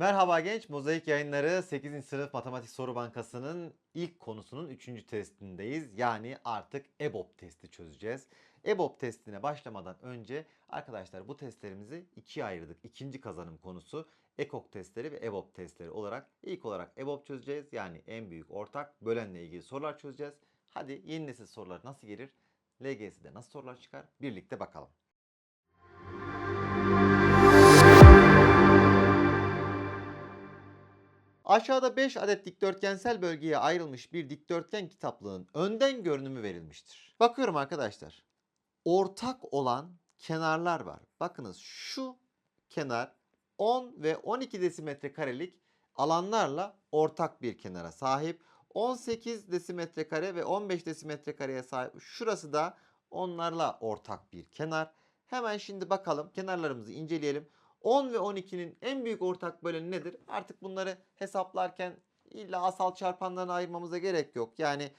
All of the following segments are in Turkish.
Merhaba genç, Mozaik Yayınları 8. sınıf matematik soru bankasının ilk konusunun 3. testindeyiz. Yani artık EBOB testi çözeceğiz. EBOB testine başlamadan önce arkadaşlar bu testlerimizi ikiye ayırdık. İkinci kazanım konusu EKOK testleri ve EBOB testleri olarak ilk olarak EBOB çözeceğiz. Yani en büyük ortak bölenle ilgili sorular çözeceğiz. Hadi yeni nesil sorular nasıl gelir? LGS'de nasıl sorular çıkar? Birlikte bakalım. Aşağıda 5 adet dikdörtgensel bölgeye ayrılmış bir dikdörtgen kitaplığın önden görünümü verilmiştir. Bakıyorum arkadaşlar. Ortak olan kenarlar var. Bakınız şu kenar 10 ve 12 desimetre karelik alanlarla ortak bir kenara sahip. 18 desimetre kare ve 15 desimetre kareye sahip. Şurası da onlarla ortak bir kenar. Hemen şimdi bakalım kenarlarımızı inceleyelim. 10 ve 12'nin en büyük ortak böleni nedir? Artık bunları hesaplarken illa asal çarpanlarına ayırmamıza gerek yok. Yani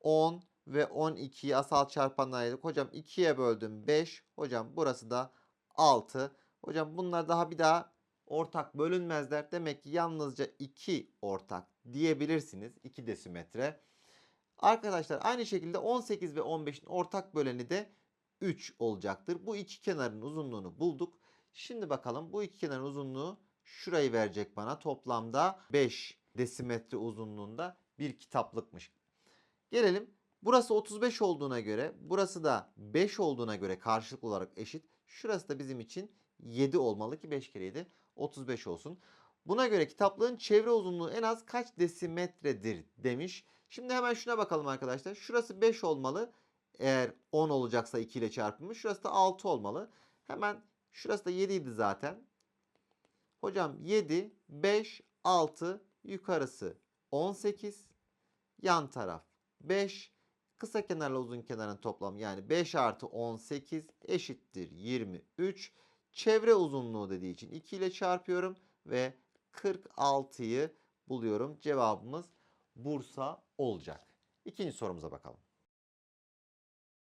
10 ve 12'yi asal çarpanlarına ayırdık. Hocam 2'ye böldüm 5. Hocam burası da 6. Hocam bunlar daha bir daha ortak bölünmezler. Demek ki yalnızca 2 ortak diyebilirsiniz. 2 desimetre. Arkadaşlar aynı şekilde 18 ve 15'in ortak böleni de 3 olacaktır. Bu iki kenarın uzunluğunu bulduk. Şimdi bakalım bu iki kenarın uzunluğu şurayı verecek bana. Toplamda 5 desimetre uzunluğunda bir kitaplıkmış. Gelelim. Burası 35 olduğuna göre, burası da 5 olduğuna göre karşılıklı olarak eşit. Şurası da bizim için 7 olmalı ki 5 kere 7 35 olsun. Buna göre kitaplığın çevre uzunluğu en az kaç desimetredir demiş. Şimdi hemen şuna bakalım arkadaşlar. Şurası 5 olmalı. Eğer 10 olacaksa 2 ile çarpılmış. Şurası da 6 olmalı. Hemen Şurası da 7 idi zaten. Hocam 7, 5, 6 yukarısı 18. Yan taraf 5. Kısa kenarla uzun kenarın toplamı yani 5 artı 18 eşittir 23. Çevre uzunluğu dediği için 2 ile çarpıyorum ve 46'yı buluyorum. Cevabımız Bursa olacak. İkinci sorumuza bakalım.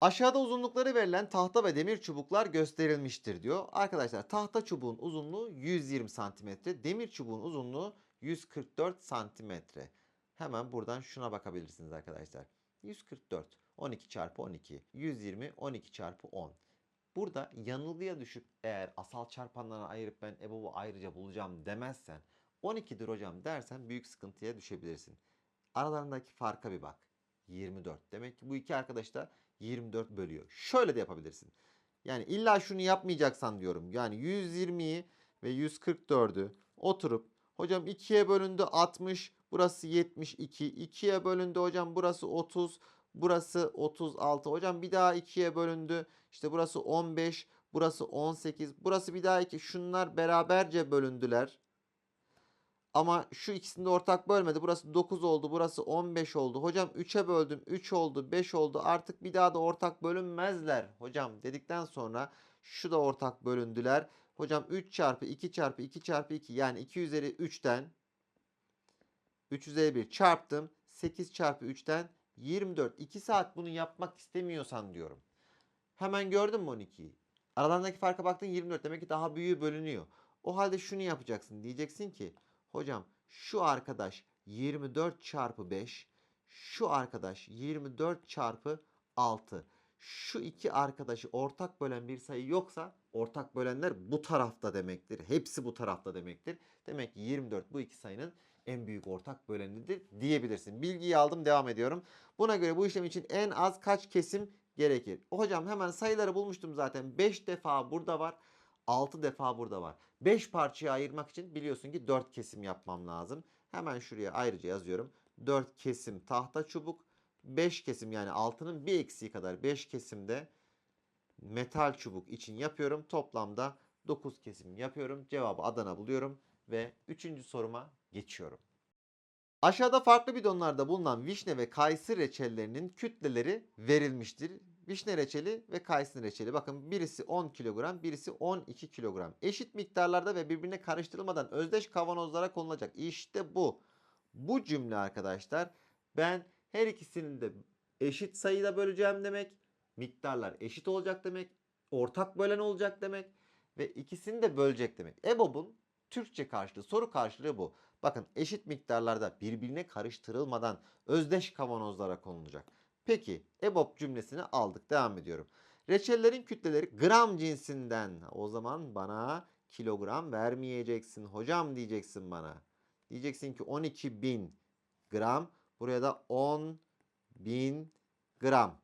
Aşağıda uzunlukları verilen tahta ve demir çubuklar gösterilmiştir diyor. Arkadaşlar tahta çubuğun uzunluğu 120 santimetre, demir çubuğun uzunluğu 144 santimetre. Hemen buradan şuna bakabilirsiniz arkadaşlar. 144, 12 çarpı 12, 120, 12 çarpı 10. Burada yanılgıya düşüp eğer asal çarpanlarına ayırıp ben EBOB'u ayrıca bulacağım demezsen 12'dir hocam dersen büyük sıkıntıya düşebilirsin. Aralarındaki farka bir bak. 24. Demek ki bu iki arkadaş da 24 bölüyor. Şöyle de yapabilirsin. Yani illa şunu yapmayacaksan diyorum. Yani 120'yi ve 144'ü oturup hocam 2'ye bölündü 60, burası 72. 2'ye bölündü hocam burası 30, burası 36. Hocam bir daha 2'ye bölündü. İşte burası 15, burası 18, burası bir daha 2. Şunlar beraberce bölündüler. Ama şu ikisini de ortak bölmedi. Burası 9 oldu. Burası 15 oldu. Hocam 3'e böldüm. 3 oldu. 5 oldu. Artık bir daha da ortak bölünmezler. Hocam dedikten sonra şu da ortak bölündüler. Hocam 3 çarpı 2 çarpı 2 çarpı 2 yani 2 üzeri 3'ten 3 üzeri 1 çarptım. 8 çarpı 3'ten 24. 2 saat bunu yapmak istemiyorsan diyorum. Hemen gördün mü 12'yi? Aralarındaki farka baktın 24. Demek ki daha büyüğü bölünüyor. O halde şunu yapacaksın. Diyeceksin ki Hocam şu arkadaş 24 çarpı 5. Şu arkadaş 24 çarpı 6. Şu iki arkadaşı ortak bölen bir sayı yoksa ortak bölenler bu tarafta demektir. Hepsi bu tarafta demektir. Demek ki 24 bu iki sayının en büyük ortak bölenidir diyebilirsin. Bilgiyi aldım devam ediyorum. Buna göre bu işlem için en az kaç kesim gerekir? Hocam hemen sayıları bulmuştum zaten. 5 defa burada var. 6 defa burada var. 5 parçaya ayırmak için biliyorsun ki 4 kesim yapmam lazım. Hemen şuraya ayrıca yazıyorum. 4 kesim tahta çubuk. 5 kesim yani altının bir eksiği kadar 5 kesimde metal çubuk için yapıyorum. Toplamda 9 kesim yapıyorum. Cevabı Adana buluyorum ve 3. soruma geçiyorum. Aşağıda farklı bidonlarda bulunan vişne ve kayısı reçellerinin kütleleri verilmiştir. Vişne reçeli ve kayısı reçeli. Bakın birisi 10 kilogram, birisi 12 kilogram. Eşit miktarlarda ve birbirine karıştırılmadan özdeş kavanozlara konulacak. İşte bu. Bu cümle arkadaşlar ben her ikisinin de eşit sayıda böleceğim demek. Miktarlar eşit olacak demek. Ortak bölen olacak demek. Ve ikisini de bölecek demek. EBOB'un Türkçe karşılığı, soru karşılığı bu. Bakın eşit miktarlarda birbirine karıştırılmadan özdeş kavanozlara konulacak. Peki EBOB cümlesini aldık. Devam ediyorum. Reçellerin kütleleri gram cinsinden. O zaman bana kilogram vermeyeceksin. Hocam diyeceksin bana. Diyeceksin ki 12 bin gram. Buraya da 10 bin gram.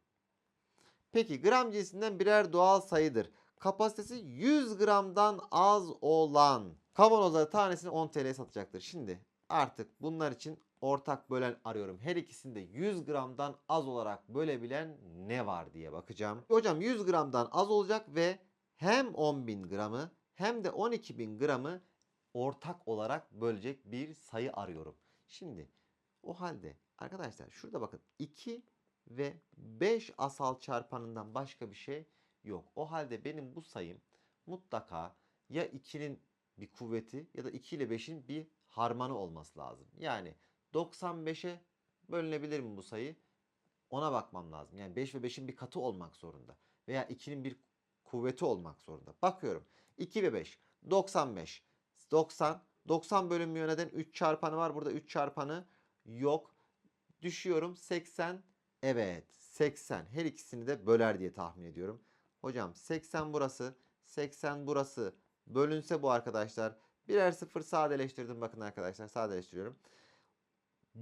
Peki gram cinsinden birer doğal sayıdır. Kapasitesi 100 gramdan az olan kavanozları tanesini 10 TL'ye satacaktır. Şimdi artık bunlar için ortak bölen arıyorum. Her ikisinde 100 gramdan az olarak bölebilen ne var diye bakacağım. Hocam 100 gramdan az olacak ve hem 10.000 gramı hem de 12.000 gramı ortak olarak bölecek bir sayı arıyorum. Şimdi o halde arkadaşlar şurada bakın 2 ve 5 asal çarpanından başka bir şey yok. O halde benim bu sayım mutlaka ya 2'nin bir kuvveti ya da 2 ile 5'in bir harmanı olması lazım. Yani 95'e bölünebilir mi bu sayı? Ona bakmam lazım. Yani 5 ve 5'in bir katı olmak zorunda. Veya 2'nin bir kuvveti olmak zorunda. Bakıyorum. 2 ve 5. 95. 90. 90 bölünmüyor. Neden? 3 çarpanı var. Burada 3 çarpanı yok. Düşüyorum. 80. Evet. 80. Her ikisini de böler diye tahmin ediyorum. Hocam 80 burası. 80 burası. Bölünse bu arkadaşlar. Birer sıfır sadeleştirdim. Bakın arkadaşlar sadeleştiriyorum.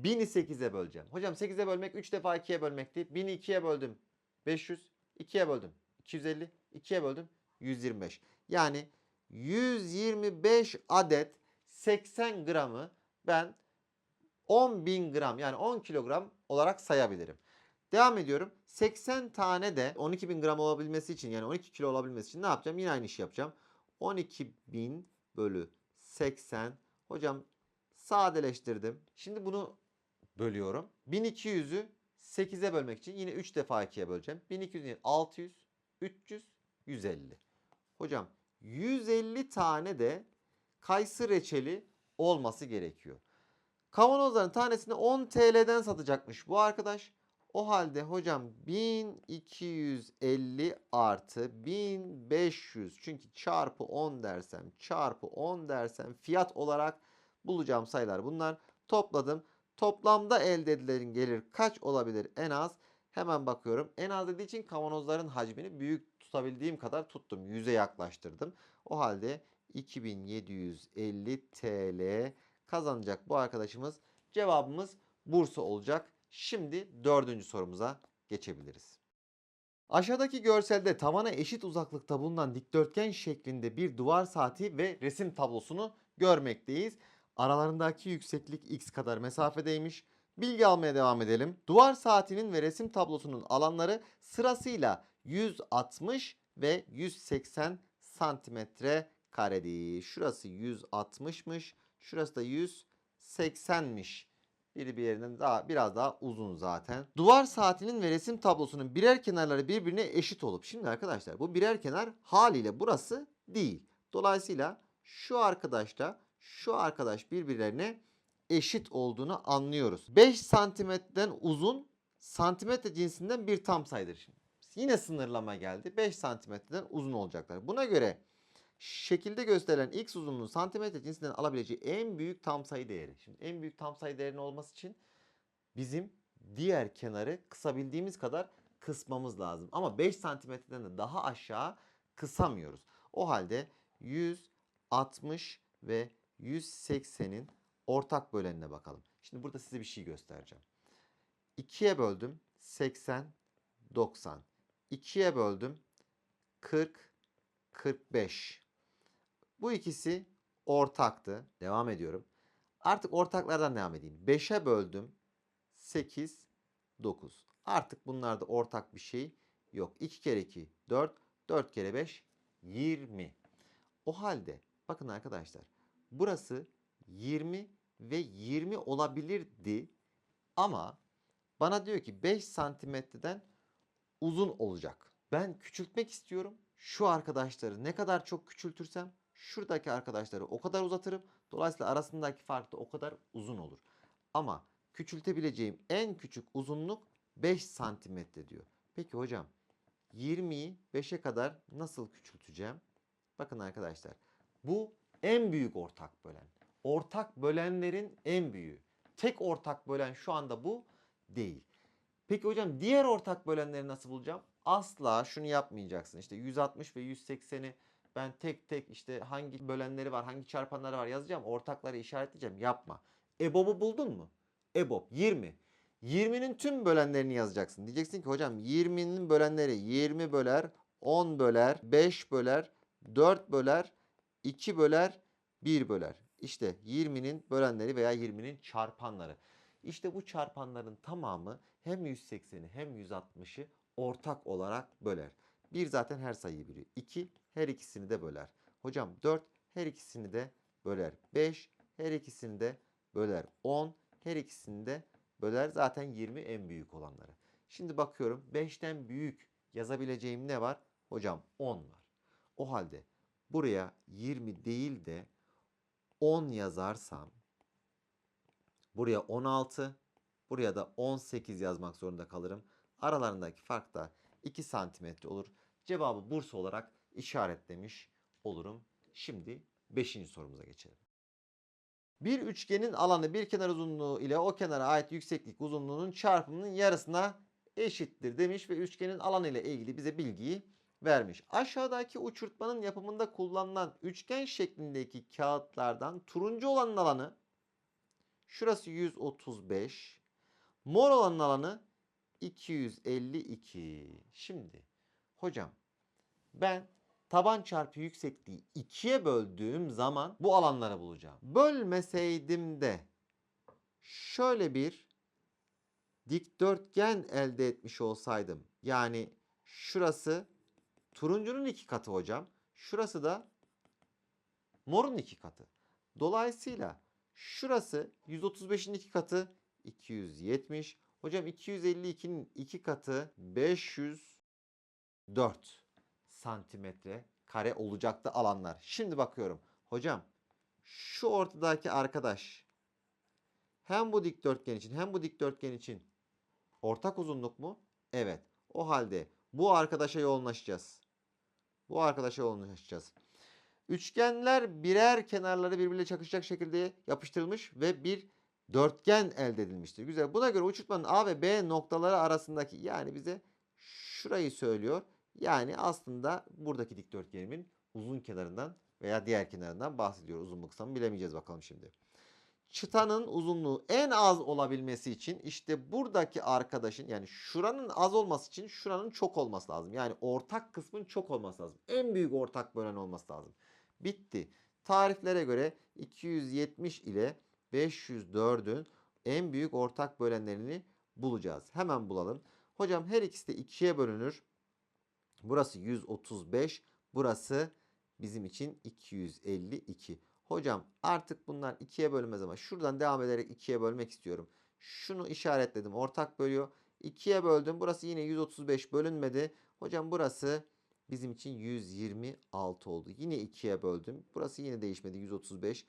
1000'i 8'e böleceğim. Hocam 8'e bölmek 3 defa 2'ye bölmekti. 1000'i 2'ye böldüm. 500. 2'ye böldüm. 250. 2'ye böldüm. 125. Yani 125 adet 80 gramı ben 10.000 gram yani 10 kilogram olarak sayabilirim. Devam ediyorum. 80 tane de 12.000 gram olabilmesi için yani 12 kilo olabilmesi için ne yapacağım? Yine aynı işi yapacağım. 12.000 bölü 80. Hocam sadeleştirdim. Şimdi bunu bölüyorum. 1200'ü 8'e bölmek için yine 3 defa 2'ye böleceğim. 1200 600, 300, 150. Hocam 150 tane de kayısı reçeli olması gerekiyor. Kavanozların tanesini 10 TL'den satacakmış bu arkadaş. O halde hocam 1250 artı 1500 çünkü çarpı 10 dersem çarpı 10 dersem fiyat olarak bulacağım sayılar bunlar. Topladım. Toplamda elde edilen gelir kaç olabilir en az? Hemen bakıyorum. En az dediği için kavanozların hacmini büyük tutabildiğim kadar tuttum. 100'e yaklaştırdım. O halde 2750 TL kazanacak bu arkadaşımız. Cevabımız Bursa olacak. Şimdi dördüncü sorumuza geçebiliriz. Aşağıdaki görselde tavana eşit uzaklıkta bulunan dikdörtgen şeklinde bir duvar saati ve resim tablosunu görmekteyiz. Aralarındaki yükseklik x kadar mesafedeymiş. Bilgi almaya devam edelim. Duvar saatinin ve resim tablosunun alanları sırasıyla 160 ve 180 santimetre karedir. Şurası 160'mış. Şurası da 180'miş. Biri bir yerinden daha biraz daha uzun zaten. Duvar saatinin ve resim tablosunun birer kenarları birbirine eşit olup şimdi arkadaşlar bu birer kenar haliyle burası değil. Dolayısıyla şu arkadaşla şu arkadaş birbirlerine eşit olduğunu anlıyoruz. 5 santimetreden uzun santimetre cinsinden bir tam sayıdır şimdi. Yine sınırlama geldi. 5 santimetreden uzun olacaklar. Buna göre şekilde gösterilen x uzunluğu santimetre cinsinden alabileceği en büyük tam sayı değeri. Şimdi en büyük tam sayı değerinin olması için bizim diğer kenarı kısabildiğimiz kadar kısmamız lazım. Ama 5 santimetreden de daha aşağı kısamıyoruz. O halde 160 ve 180'in ortak bölenine bakalım. Şimdi burada size bir şey göstereceğim. 2'ye böldüm 80, 90. 2'ye böldüm 40, 45. Bu ikisi ortaktı. Devam ediyorum. Artık ortaklardan devam edeyim. 5'e böldüm 8, 9. Artık bunlarda ortak bir şey yok. 2 kere 2 4, 4 kere 5 20. O halde bakın arkadaşlar burası 20 ve 20 olabilirdi ama bana diyor ki 5 santimetreden uzun olacak. Ben küçültmek istiyorum. Şu arkadaşları ne kadar çok küçültürsem şuradaki arkadaşları o kadar uzatırım. Dolayısıyla arasındaki fark da o kadar uzun olur. Ama küçültebileceğim en küçük uzunluk 5 santimetre diyor. Peki hocam 20'yi 5'e kadar nasıl küçülteceğim? Bakın arkadaşlar bu En büyük ortak bölen. Ortak bölenlerin en büyüğü. Tek ortak bölen şu anda bu değil. Peki hocam diğer ortak bölenleri nasıl bulacağım? Asla şunu yapmayacaksın. İşte 160 ve 180'i ben tek tek işte hangi bölenleri var, hangi çarpanları var yazacağım. Ortakları işaretleyeceğim. Yapma. EBOB'u buldun mu? EBOB 20. 20'nin tüm bölenlerini yazacaksın. Diyeceksin ki hocam 20'nin bölenleri 20 böler, 10 böler, 5 böler, 4 böler, 2 böler, 1 böler. İşte 20'nin bölenleri veya 20'nin çarpanları. İşte bu çarpanların tamamı hem 180'i hem 160'ı ortak olarak böler. 1 zaten her sayıyı biliyor. 2 her ikisini de böler. Hocam 4 her ikisini de böler. 5 her ikisini de böler. 10 her ikisini de böler. Zaten 20 en büyük olanları. Şimdi bakıyorum 5'ten büyük yazabileceğim ne var? Hocam 10 var. O halde buraya 20 değil de 10 yazarsam buraya 16 buraya da 18 yazmak zorunda kalırım. Aralarındaki fark da 2 santimetre olur. Cevabı Bursa olarak işaretlemiş olurum. Şimdi 5. sorumuza geçelim. Bir üçgenin alanı bir kenar uzunluğu ile o kenara ait yükseklik uzunluğunun çarpımının yarısına eşittir demiş ve üçgenin alanı ile ilgili bize bilgiyi vermiş. Aşağıdaki uçurtmanın yapımında kullanılan üçgen şeklindeki kağıtlardan turuncu olanın alanı şurası 135, mor olanın alanı 252. Şimdi hocam ben taban çarpı yüksekliği 2'ye böldüğüm zaman bu alanları bulacağım. Bölmeseydim de şöyle bir dikdörtgen elde etmiş olsaydım. Yani şurası turuncunun iki katı hocam. Şurası da morun iki katı. Dolayısıyla şurası 135'in iki katı 270. Hocam 252'nin iki katı 504 santimetre kare olacaktı alanlar. Şimdi bakıyorum. Hocam şu ortadaki arkadaş hem bu dikdörtgen için hem bu dikdörtgen için ortak uzunluk mu? Evet. O halde bu arkadaşa yoğunlaşacağız. Bu arkadaşa yoğunlaşacağız. Üçgenler birer kenarları birbiriyle çakışacak şekilde yapıştırılmış ve bir dörtgen elde edilmiştir. Güzel. Buna göre uçurtmanın A ve B noktaları arasındaki yani bize şurayı söylüyor. Yani aslında buradaki dikdörtgenimin uzun kenarından veya diğer kenarından bahsediyor. Uzunluk kısa bilemeyeceğiz bakalım şimdi. Çıtanın uzunluğu en az olabilmesi için işte buradaki arkadaşın yani şuranın az olması için şuranın çok olması lazım. Yani ortak kısmın çok olması lazım. En büyük ortak bölen olması lazım. Bitti. Tariflere göre 270 ile 504'ün en büyük ortak bölenlerini bulacağız. Hemen bulalım. Hocam her ikisi de 2'ye bölünür. Burası 135. Burası bizim için 252. Hocam artık bunlar 2'ye bölünmez ama şuradan devam ederek 2'ye bölmek istiyorum. Şunu işaretledim. Ortak bölüyor. 2'ye böldüm. Burası yine 135 bölünmedi. Hocam burası bizim için 126 oldu. Yine 2'ye böldüm. Burası yine değişmedi. 135.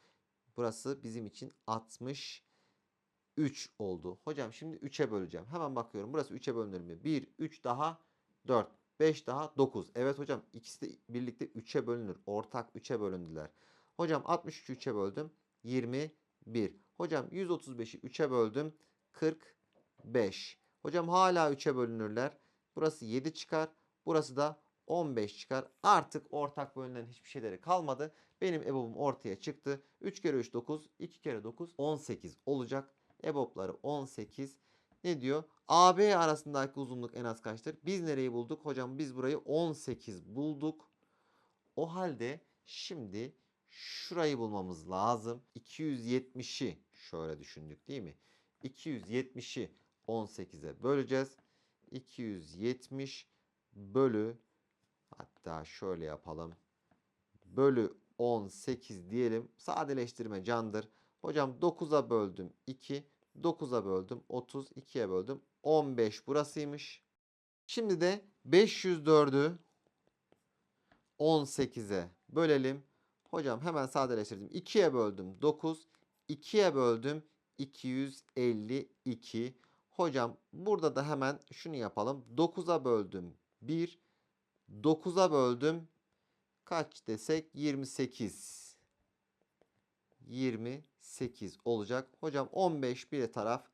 Burası bizim için 63 oldu. Hocam şimdi 3'e böleceğim. Hemen bakıyorum. Burası 3'e bölünür mü? 1, 3 daha 4. 5 daha 9. Evet hocam ikisi de birlikte 3'e bölünür. Ortak 3'e bölündüler. Hocam 63'ü 3'e böldüm. 21. Hocam 135'i 3'e böldüm. 45. Hocam hala 3'e bölünürler. Burası 7 çıkar. Burası da 15 çıkar. Artık ortak bölünen hiçbir şeyleri kalmadı. Benim EBOB'um ortaya çıktı. 3 kere 3 9. 2 kere 9 18 olacak. EBOB'ları 18. Ne diyor? AB arasındaki uzunluk en az kaçtır? Biz nereyi bulduk? Hocam biz burayı 18 bulduk. O halde şimdi şurayı bulmamız lazım. 270'i şöyle düşündük değil mi? 270'i 18'e böleceğiz. 270 bölü hatta şöyle yapalım. Bölü 18 diyelim. Sadeleştirme candır. Hocam 9'a böldüm 2. 9'a böldüm 30. 2'ye böldüm 15 burasıymış. Şimdi de 504'ü 18'e bölelim. Hocam hemen sadeleştirdim. 2'ye böldüm 9. 2'ye böldüm 252. Hocam burada da hemen şunu yapalım. 9'a böldüm 1. 9'a böldüm kaç desek 28. 28 olacak. Hocam 15 bir taraf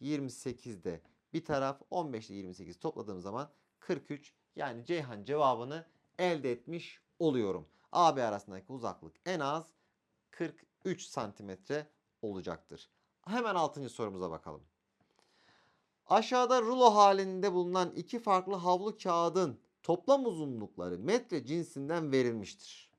28 de bir taraf 15 ile 28 topladığım zaman 43 yani Ceyhan cevabını elde etmiş oluyorum. AB arasındaki uzaklık en az 43 santimetre olacaktır. Hemen 6. sorumuza bakalım. Aşağıda rulo halinde bulunan iki farklı havlu kağıdın toplam uzunlukları metre cinsinden verilmiştir.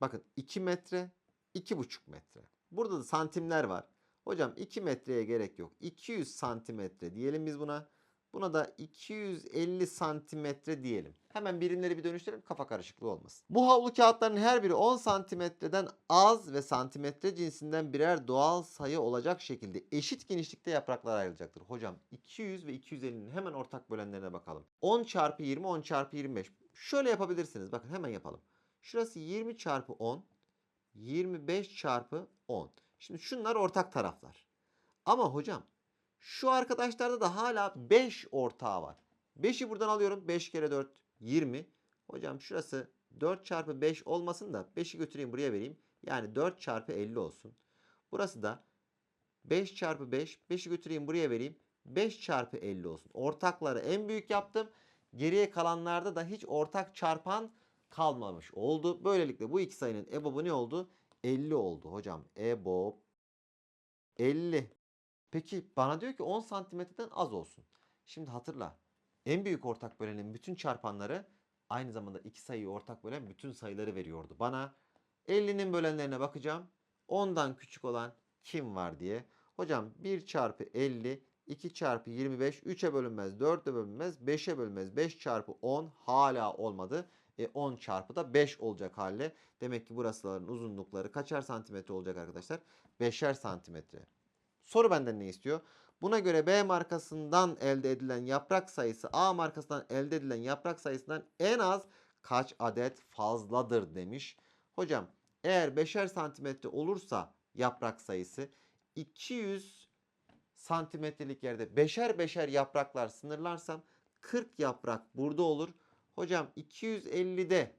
Bakın 2 metre, 2,5 metre. Burada da santimler var. Hocam 2 metreye gerek yok. 200 santimetre diyelim biz buna. Buna da 250 santimetre diyelim. Hemen birimleri bir dönüştürelim kafa karışıklığı olmasın. Bu havlu kağıtların her biri 10 santimetreden az ve santimetre cinsinden birer doğal sayı olacak şekilde eşit genişlikte yapraklara ayrılacaktır. Hocam 200 ve 250'nin hemen ortak bölenlerine bakalım. 10 çarpı 20, 10 çarpı 25. Şöyle yapabilirsiniz. Bakın hemen yapalım. Şurası 20 çarpı 10, 25 çarpı 10. Şimdi şunlar ortak taraflar. Ama hocam şu arkadaşlarda da hala 5 ortağı var. 5'i buradan alıyorum. 5 kere 4 20. Hocam şurası 4 çarpı 5 olmasın da 5'i götüreyim buraya vereyim. Yani 4 çarpı 50 olsun. Burası da 5 çarpı 5. 5'i götüreyim buraya vereyim. 5 çarpı 50 olsun. Ortakları en büyük yaptım. Geriye kalanlarda da hiç ortak çarpan kalmamış oldu. Böylelikle bu iki sayının EBOB'u ne oldu? 50 oldu hocam. EBOB 50. Peki bana diyor ki 10 santimetreden az olsun. Şimdi hatırla. En büyük ortak bölenin bütün çarpanları aynı zamanda iki sayıyı ortak bölen bütün sayıları veriyordu. Bana 50'nin bölenlerine bakacağım. 10'dan küçük olan kim var diye. Hocam 1 çarpı 50, 2 çarpı 25, 3'e bölünmez, 4'e bölünmez, 5'e bölünmez. 5 çarpı 10 hala olmadı. E 10 çarpı da 5 olacak hale. Demek ki burasıların uzunlukları kaçar santimetre olacak arkadaşlar? 5'er santimetre. Soru benden ne istiyor? Buna göre B markasından elde edilen yaprak sayısı A markasından elde edilen yaprak sayısından en az kaç adet fazladır demiş. Hocam eğer 5'er santimetre olursa yaprak sayısı 200 santimetrelik yerde beşer beşer yapraklar sınırlarsam 40 yaprak burada olur. Hocam 250'de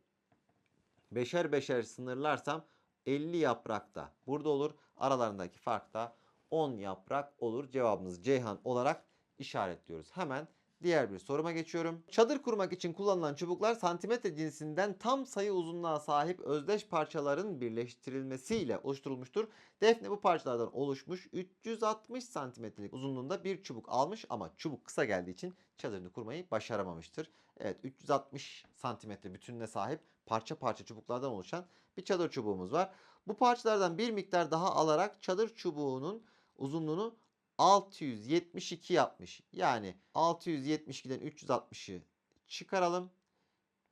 beşer beşer sınırlarsam 50 yaprak da burada olur. Aralarındaki fark da 10 yaprak olur. Cevabımız Ceyhan olarak işaretliyoruz. Hemen diğer bir soruma geçiyorum. Çadır kurmak için kullanılan çubuklar santimetre cinsinden tam sayı uzunluğa sahip özdeş parçaların birleştirilmesiyle oluşturulmuştur. Defne bu parçalardan oluşmuş 360 santimetrelik uzunluğunda bir çubuk almış ama çubuk kısa geldiği için çadırını kurmayı başaramamıştır. Evet 360 santimetre bütününe sahip parça parça çubuklardan oluşan bir çadır çubuğumuz var. Bu parçalardan bir miktar daha alarak çadır çubuğunun uzunluğunu 672 yapmış. Yani 672'den 360'ı çıkaralım.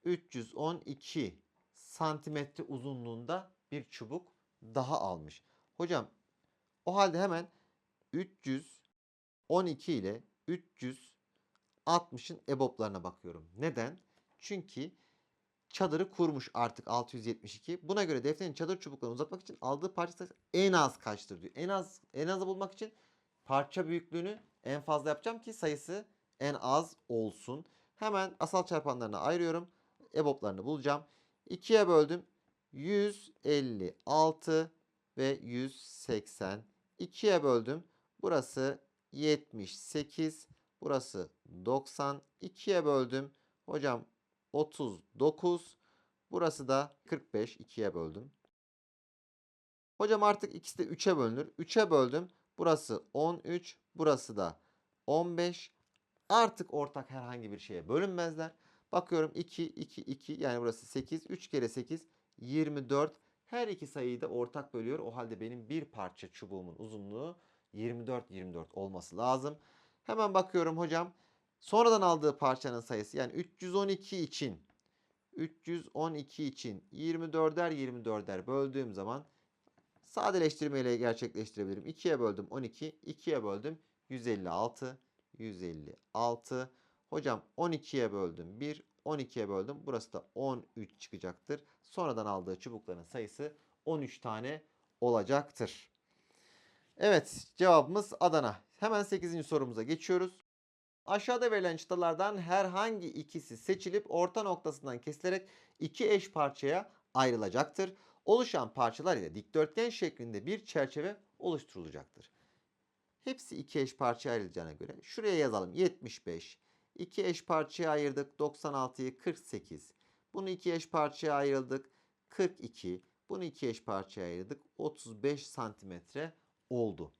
312 santimetre uzunluğunda bir çubuk daha almış. Hocam o halde hemen 312 ile 360'ın EBOB'larına bakıyorum. Neden? Çünkü çadırı kurmuş artık 672. Buna göre defterin çadır çubuklarını uzatmak için aldığı parça sayısı en az kaçtır diyor. En az en azı bulmak için parça büyüklüğünü en fazla yapacağım ki sayısı en az olsun. Hemen asal çarpanlarına ayırıyorum. EBOB'larını bulacağım. 2'ye böldüm. 156 ve 180. 2'ye böldüm. Burası 78. Burası 90. 2'ye böldüm. Hocam 39. Burası da 45. 2'ye böldüm. Hocam artık ikisi de 3'e bölünür. 3'e böldüm. Burası 13. Burası da 15. Artık ortak herhangi bir şeye bölünmezler. Bakıyorum 2, 2, 2 yani burası 8. 3 kere 8 24. Her iki sayıyı da ortak bölüyor. O halde benim bir parça çubuğumun uzunluğu 24 24 olması lazım. Hemen bakıyorum hocam. Sonradan aldığı parçanın sayısı yani 312 için 312 için 24'er 24'er böldüğüm zaman sadeleştirmeyle gerçekleştirebilirim. 2'ye böldüm 12, 2'ye böldüm 156, 156. Hocam 12'ye böldüm 1, 12'ye böldüm. Burası da 13 çıkacaktır. Sonradan aldığı çubukların sayısı 13 tane olacaktır. Evet cevabımız Adana. Hemen 8. sorumuza geçiyoruz. Aşağıda verilen çıtalardan herhangi ikisi seçilip orta noktasından kesilerek iki eş parçaya ayrılacaktır. oluşan parçalar ile dikdörtgen şeklinde bir çerçeve oluşturulacaktır. Hepsi iki eş parçaya ayrılacağına göre şuraya yazalım 75. İki eş parçaya ayırdık 96'yı 48. Bunu iki eş parçaya ayırdık 42. Bunu iki eş parçaya ayırdık 35 santimetre oldu.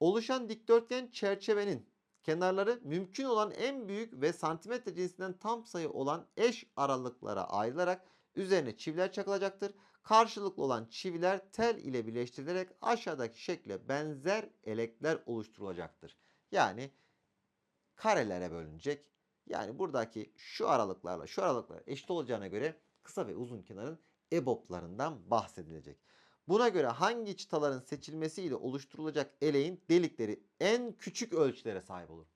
Oluşan dikdörtgen çerçevenin kenarları mümkün olan en büyük ve santimetre cinsinden tam sayı olan eş aralıklara ayrılarak üzerine çiviler çakılacaktır. Karşılıklı olan çiviler tel ile birleştirilerek aşağıdaki şekle benzer elekler oluşturulacaktır. Yani karelere bölünecek. Yani buradaki şu aralıklarla şu aralıklar eşit olacağına göre kısa ve uzun kenarın EBOB'larından bahsedilecek. Buna göre hangi çıtaların seçilmesiyle oluşturulacak eleğin delikleri en küçük ölçülere sahip olur?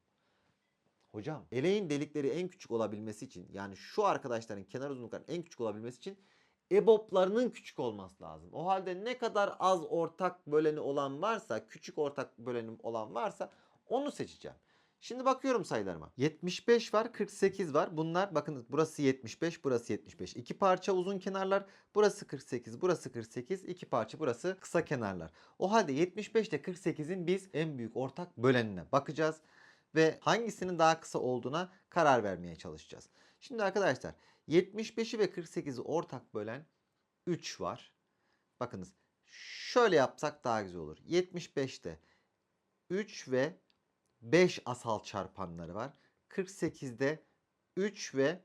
Hocam eleğin delikleri en küçük olabilmesi için yani şu arkadaşların kenar uzunluklarının en küçük olabilmesi için EBOB'larının küçük olması lazım. O halde ne kadar az ortak böleni olan varsa, küçük ortak böleni olan varsa onu seçeceğim. Şimdi bakıyorum sayılarıma. 75 var, 48 var. Bunlar bakın burası 75, burası 75. İki parça uzun kenarlar. Burası 48, burası 48. İki parça burası kısa kenarlar. O halde 75 ile 48'in biz en büyük ortak bölenine bakacağız ve hangisinin daha kısa olduğuna karar vermeye çalışacağız. Şimdi arkadaşlar 75'i ve 48'i ortak bölen 3 var. Bakınız şöyle yapsak daha güzel olur. 75'te 3 ve 5 asal çarpanları var. 48'de 3 ve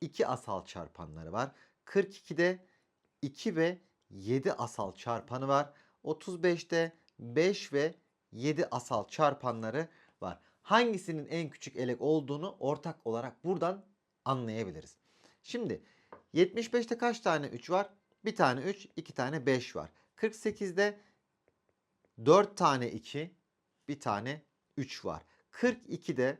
2 asal çarpanları var. 42'de 2 ve 7 asal çarpanı var. 35'te 5 ve 7 asal çarpanları var. Hangisinin en küçük elek olduğunu ortak olarak buradan anlayabiliriz. Şimdi 75'te kaç tane 3 var? Bir tane 3, iki tane 5 var. 48'de 4 tane 2, bir tane 3 var. 42'de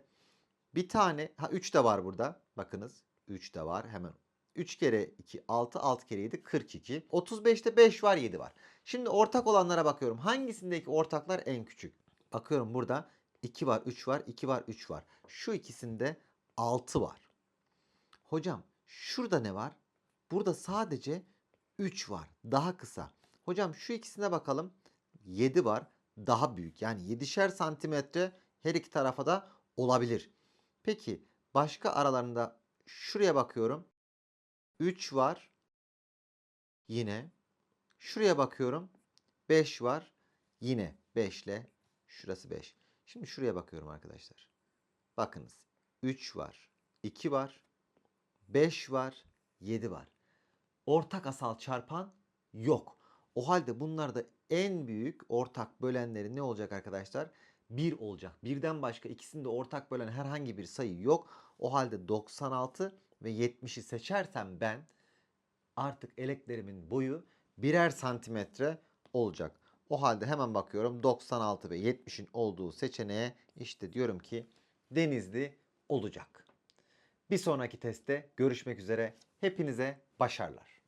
bir tane, ha 3 de var burada. Bakınız 3 de var hemen. 3 kere 2 6, 6 kere 7 42. 35'te 5 var 7 var. Şimdi ortak olanlara bakıyorum. Hangisindeki ortaklar en küçük? Bakıyorum burada 2 var, 3 var, 2 var, 3 var. Şu ikisinde 6 var. Hocam şurada ne var? Burada sadece 3 var. Daha kısa. Hocam şu ikisine bakalım. 7 var. Daha büyük. Yani 7'şer santimetre her iki tarafa da olabilir. Peki başka aralarında şuraya bakıyorum. 3 var. Yine. Şuraya bakıyorum. 5 var. Yine 5 ile şurası 5. Şimdi şuraya bakıyorum arkadaşlar. Bakınız. 3 var. 2 var. 5 var. 7 var. Ortak asal çarpan yok. O halde bunlarda en büyük ortak bölenleri ne olacak arkadaşlar? 1 olacak. Birden başka ikisinde ortak bölen herhangi bir sayı yok. O halde 96 ve 70'i seçersem ben artık eleklerimin boyu birer santimetre olacak. O halde hemen bakıyorum 96 ve 70'in olduğu seçeneğe işte diyorum ki Denizli olacak. Bir sonraki testte görüşmek üzere. Hepinize başarılar.